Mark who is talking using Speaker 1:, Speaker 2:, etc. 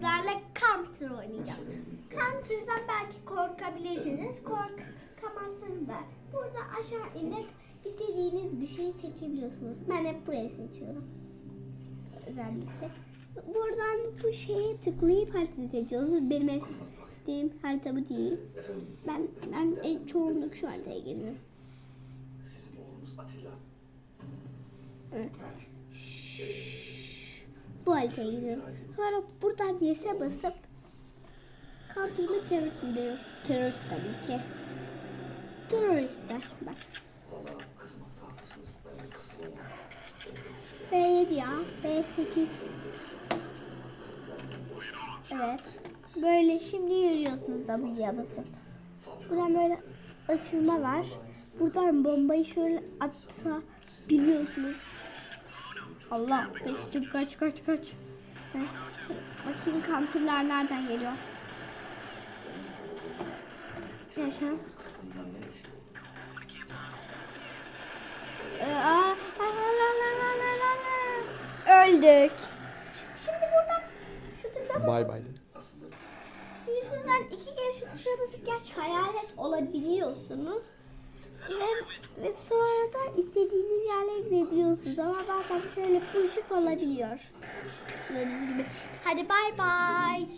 Speaker 1: sizlerle Counter oynayacağım. Counter'dan belki korkabilirsiniz. Korkamazsınız da. Burada aşağı inip istediğiniz bir şeyi seçebiliyorsunuz. Ben hep burayı seçiyorum. Özellikle. Buradan bu şeye tıklayıp harita seçiyorsunuz. Benim en sevdiğim harita bu değil. Ben ben en çoğunluk şu haritaya giriyorum. Evet. Bu haritaya giriyorum. Sonra buradan yes'e basıp mı terörist mi diyor. Terörist tabii ki. Teröristler bak. B7 ya. B8. Evet. Böyle şimdi yürüyorsunuz W'ye basıp. Buradan böyle açılma var. Buradan bombayı şöyle atabiliyorsunuz. Allah düştüm kaç kaç kaç. Bakayım counterlar nereden geliyor. Yaşa. Öldük. Şimdi buradan şu tuşa
Speaker 2: Bay bay.
Speaker 1: Şimdi şuradan iki kere şu tuşa basıp geç hayalet olabiliyorsunuz. Ve, ve sonra da istediğiniz yerlere gidebiliyorsunuz. Ama bazen şöyle pırışık olabiliyor. Gördüğünüz gibi. Hadi bay bay.